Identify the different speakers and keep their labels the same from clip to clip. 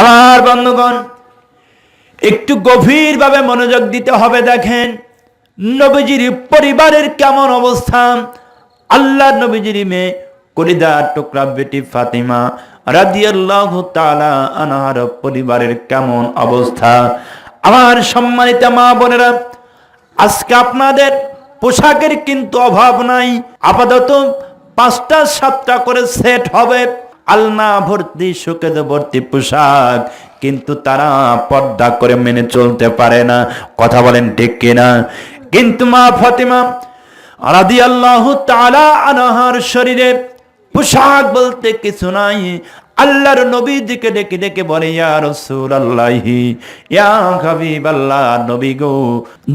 Speaker 1: আমার বন্ধুগণ, একটু গভীরভাবে মনোযোগ দিতে হবে দেখেন, নবীজির পরিবারের কেমন অবস্থা? আল্লাহ নবীজির মেয়ে কলিদার টুকরা বেটি ফাতিমা রাদিয়াল্লাহু তাআলা আনহার পরিবারের কেমন অবস্থা? আমার সম্মানিত মা বোনেরা, আজকে আপনাদের পোশাকের কিন্তু অভাব নাই, আপাতত পাঁচটা সাতটা করে সেট হবে। আলনা ভর্তি সুকেদ ভর্তি পোশাক, কিন্তু তারা পর্দা করে মেনে চলতে পারে না। কথা বলেন ঠিক কিনা? কিন্তু মা ফতিমা রাদি আল্লাহ তালা আনাহার শরীরে পোশাক বলতে কিছু নাই। আল্লাহর নবী দিকে ডেকে ডেকে বলে, ইয়া রসুল আল্লাহি ইয়া হাবিব আল্লাহ নবী গো,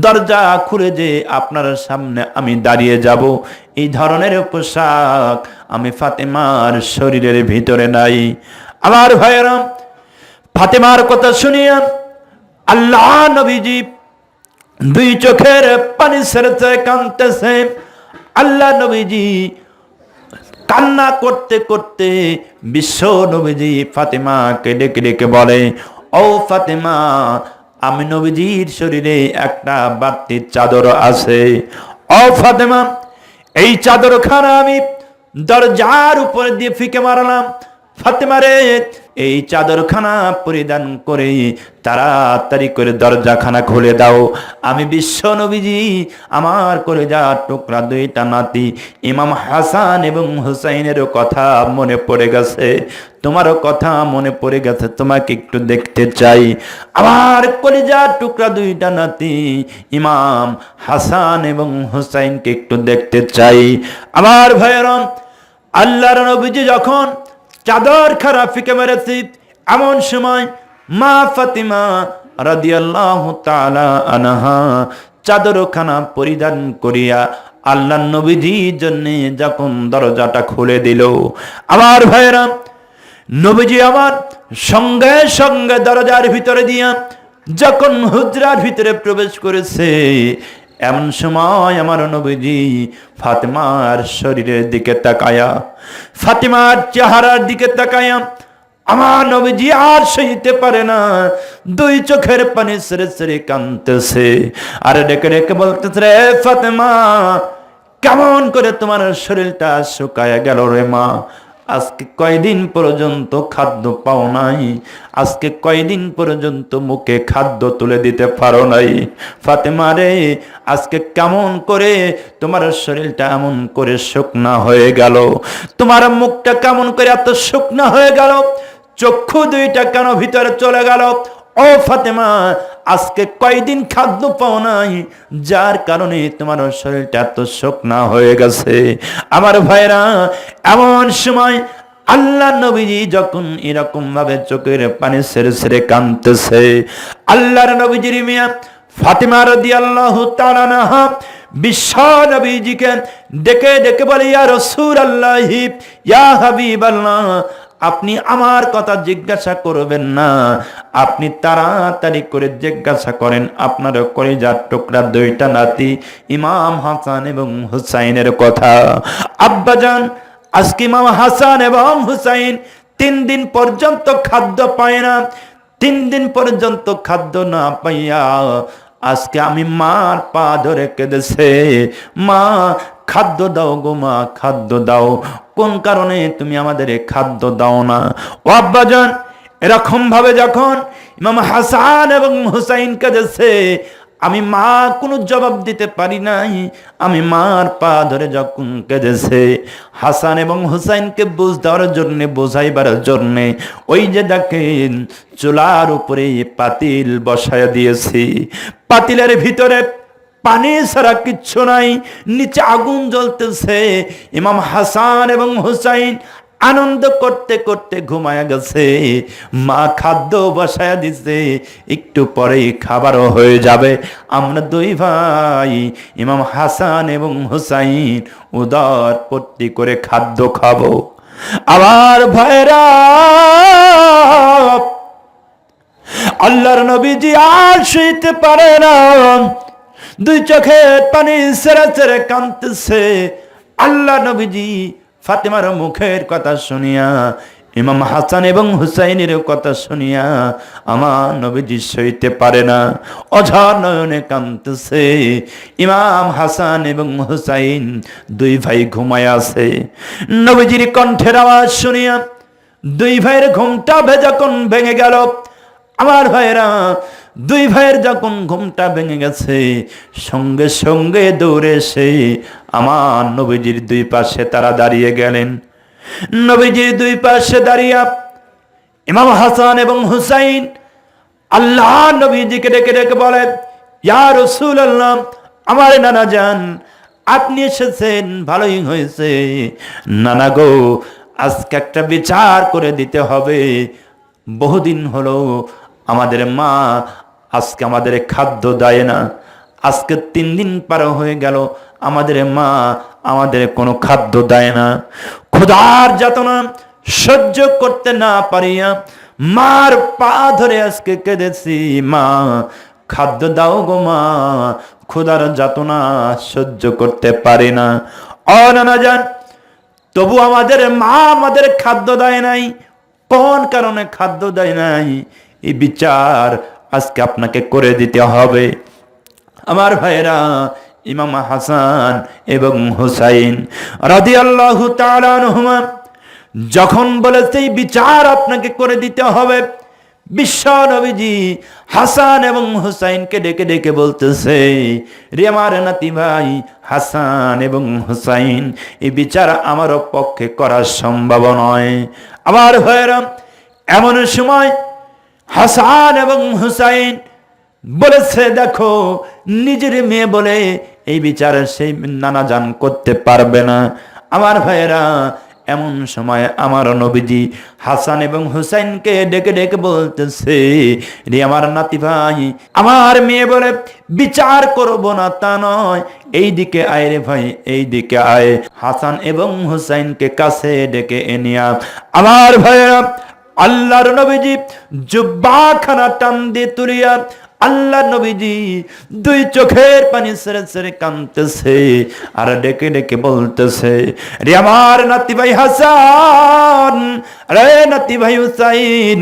Speaker 1: দরজা খুলে যে আপনার সামনে আমি দাঁড়িয়ে যাব। এই ধরনের পোশাক আমি ফাতেমার শরীরের ভিতরে নাই। আমার ভাইয়েরা, ফাতেমার কথা শুনিয়া আল্লাহ নবীজি দুই চোখের পানি ছেড়েছে কানতেছে আল্লাহ নবীজি কান্না করতে করতে বিশ্ব নবীজি ফাতেমাকে ডেকে ডেকে বলে, ও ফাতেমা, আমি নবীজির শরীরে একটা বাড়তির চাদর আছে। ও ফাতেমা, এই চাদর চাদরখানা আমি দরজার উপর দিয়ে ফিকে মারলাম। ফাতেমারে এই চাদরখানা পরিধান করে তাড়াতাড়ি করে দরজাখানা খুলে দাও। আমি বিশ্ব নবীজি, আমার করে যা টুকরা দুইটা নাতি, ইমাম হাসান এবং হুসাইনেরও কথা মনে পড়ে গেছে। তোমারও কথা মনে পড়ে গেছে, তোমাকে একটু দেখতে চাই। আমার কলিজা টুকরা দুইটা নাতি, ইমাম হাসান এবং হুসাইনকে একটু দেখতে চাই। আমার ভাইয়েরাম আল্লাহর নবীজি যখন চাদর খারাপ ফিকে মেরেছি। এমন সময় মা ফাতিমা রাদিয়াল্লাহু তাআলা আনহা চাদরখানা পরিধান করিয়া আল্লাহ নবীজির জন্য যখন দরজাটা খুলে দিল। আমার ভাইয়েরা, নবীজি আমার সঙ্গে সঙ্গে দরজার ভিতরে দিয়া যখন হুজরার ভিতরে প্রবেশ করেছে এমন সময় আমার নবীজি ফাতেমার শরীরের দিকে তাকায়া, ফাতেমার চেহারার দিকে তাকায়া আমার নবীজি আর সইতে পারে না। দুই চোখের পানি সেরে সেরে কানতেছে আর ডেকে ডেকে বলতেছে, রে ফাতেমা, কেমন করে তোমার শরীরটা শুকায়া গেল রে মা? আজকে কয়দিন পর্যন্ত খাদ্য পাও নাই। আজকে কয়দিন পর্যন্ত মুখে খাদ্য তুলে দিতে পারো নাই। ফাতেমা রে, আজকে কেমন করে তোমার শরীরটা এমন করে শুকনা হয়ে গেল। তোমার মুখটা কেমন করে এত শুকনা হয়ে গেল। চক্ষু দুইটা কেন ভিতরে চলে গেল? ও ফাতেমা, আজকে কয়দিন খাদ্য পাও নাই? যার কারণে তোমার শরীরটা এত শুকনা হয়ে গেছে। আমার ভাইরা এমন সময় আল্লাহ নবীজি যখন এরকম ভাবে চোখের পানি সেরে সেরে কাঁদতেছে, আল্লাহর নবীজির মিয়া ফাতেমা রদি আল্লাহ তালানাহা বিশ্ব নবীজিকে ডেকে ডেকে বলে, ইয়া রসুল আল্লাহি ইয়া হাবিব আল্লাহ আপনি আমার কথা জিজ্ঞাসা করবেন না। আপনি তাড়াতাড়ি করে জিজ্ঞাসা করেন আপনার করে যার টুকরা দুইটা নাতি, ইমাম হাসান এবং হুসাইনের কথা। আব্বাজান, আজকে ইমাম হাসান এবং হুসাইন তিন দিন পর্যন্ত খাদ্য পায় না। তিন দিন পর্যন্ত খাদ্য না পাইয়া আজকে আমি মার পা ধরে কেঁদেছে। মা, খাদ্য দাও গো মা, খাদ্য দাও। কোন কারণে তুমি আমাদের খাদ্য দাও না? ও আব্বাজান, এরকম ভাবে যখন ইমাম হাসান এবং হুসাইন কেঁদেছে আমি মা, কোনো জবাব দিতে পারি নাই। আমি মার পা ধরে যখন কেঁদেছে, হাসান এবং হুসাইনকে বুঝ দেওয়ার জন্য, বোঝাইবার জন্য, ওই যে দেখেন চুলার উপরে পাতিল বসায় দিয়েছি। পাতিলের ভিতরে পানি ছাড়া কিচ্ছু নাই, নিচে আগুন জ্বলতেছে। ইমাম হাসান এবং হুসাইন আনন্দ করতে করতে ঘুমায়া গেছে। মা খাদ্য বসায়া দিছে, একটু পরেই খাবারও হয়ে যাবে। আমরা দুই ভাই, ইমাম হাসান এবং হুসাইন, উদার পত্তি করে খাদ্য খাব। আবার ভাইরা আল্লাহর নবীজি আর শুইতে পারে না। দুই চোখে পানি সেরে সেরে কাঁদতেছে। আল্লাহ নবীজি ফাতেমার মুখের কথা শুনিয়া, ইমাম হাসান এবং হুসাইনের কথা শুনিয়া আমার নবীজি সইতে পারে না, অঝার নয়নে কাঁদতেছে। ইমাম হাসান এবং হুসাইন দুই ভাই ঘুমায় আছে। নবীজির কণ্ঠের আওয়াজ শুনিয়া দুই ভাইয়ের ঘুমটা যখন ভেঙে গেল। আমার ভাইয়েরা, দুই ভাইয়ের যখন ঘুমটা ভেঙে গেছে, সঙ্গে সঙ্গে দৌড়ে এসে আমার নবীজির দুই পাশে তারা দাঁড়িয়ে গেলেন। নবীজির দুই পাশে দাঁড়িয়ে ইমাম হাসান এবং হুসাইন আল্লাহ নবীজিকে ডেকে ডেকে বলে, ইয়া রসুল আল্লাহ আমার নানা যান আপনি এসেছেন, ভালোই হয়েছে। নানা গো, আজকে একটা বিচার করে দিতে হবে। বহুদিন হলো আমাদের মা আজকে আমাদের খাদ্য দেয় না। আজকে তিন দিন পার হয়ে গেল, আমাদের মা আমাদের কোনো খাদ্য দেয় না। ক্ষুধার যাতনা সহ্য করতে না পারিয়া মার পা ধরে আজকে কেঁদেছি মা। খাদ্য দাও গো মা ক্ষুধার যাতনা সহ্য করতে পারি না। অনানা যান তবু আমাদের মা আমাদের খাদ্য দেয় নাই, কোন কারণে খাদ্য দেয় নাই? এই বিচার আজকে আপনাকে করে দিতে হবে। আমার ভাইরা ইমাম হাসান এবং হুসাইন রাদি আল্লাহ যখন বলেছে এই বিচার আপনাকে করে দিতে হবে, বিশ্ব নবীজি হাসান এবং হুসাইনকে ডেকে ডেকে বলতেছে, রে আমার নাতি ভাই হাসান এবং হুসাইন, এই বিচার আমার পক্ষে করা সম্ভব নয়। আমার ভাইয়েরা, এমন সময় হাসান এবং হুসাইন বলেছে, দেখো, নিজের মেয়ে বলে এই বিচার সেই নানা জান করতে পারবে না। আমার ভাইয়েরা, এমন সময় আমার নবীজি হাসান এবং হুসাইনকে ডেকে ডেকে বলতেছে, রে আমার নাতি ভাই, আমার মেয়ে বলে বিচার করব না তা নয়। এই দিকে আয় রে ভাই এই দিকে আয়। হাসান এবং হুসাইনকে কাছে ডেকে এনিয়া আমার ভাইয়েরা আল্লাহর নবীজি জুব্বাখানা টান দিয়ে তুলিয়া আল্লাহ নবীজি দুই চোখের পানি সেরে সেরে কাঁদতেছে আর ডেকে ডেকে বলতেছে, রে আমার নাতি ভাই হাসান, রে নাতি ভাই হুসাইন,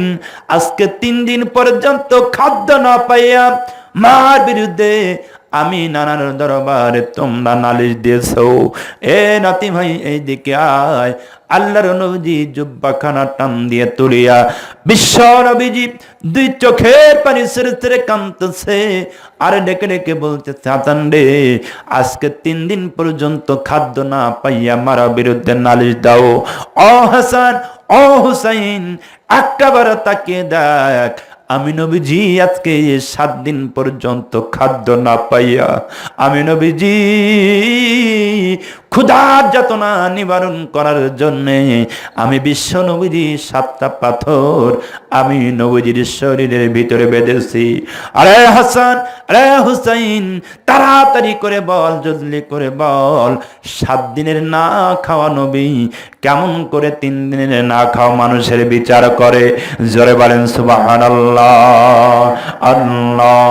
Speaker 1: আজকে তিন দিন পর্যন্ত খাদ্য না পাইয়া মার বিরুদ্ধে আমি নানান দরবারে তোমরা নালিশ দিয়েছ। এ নাতি ভাই এই দিকে আয় আল্লাহর নবীজি জুব্বাখানা টান দিয়ে তুলিয়া বিশ্ব নবীজি দুই চোখের পানি সেরে কাঁদতেছে আর ডেকে ডেকে বলতে চাতান আজকে তিন দিন পর্যন্ত খাদ্য না পাইয়া মারা বিরুদ্ধে নালিশ দাও। ও হাসান, ও হুসাইন একটাবার তাকে দেখ, আমি নবীজি আজকে সাত দিন পর্যন্ত খাদ্য না পাইয়া, আমি নবীজি ক্ষুধার যাতনা নিবারণ করার জন্যে আমি বিশ্ব নবীজি সাতটা পাথর আমি নবীজির শরীরের ভিতরে বেঁধেছি। আরে হাসান, আরে হুসাইন, তাড়াতাড়ি করে বল, জলদি করে বল। সাত দিনের না খাওয়া নবী, কেমন করে তিন দিনের না খাওয়া মানুষের বিচার করে? জোরে বলেন সুবাহান আল্লাহ আল্লাহ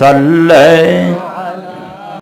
Speaker 1: সাল্লে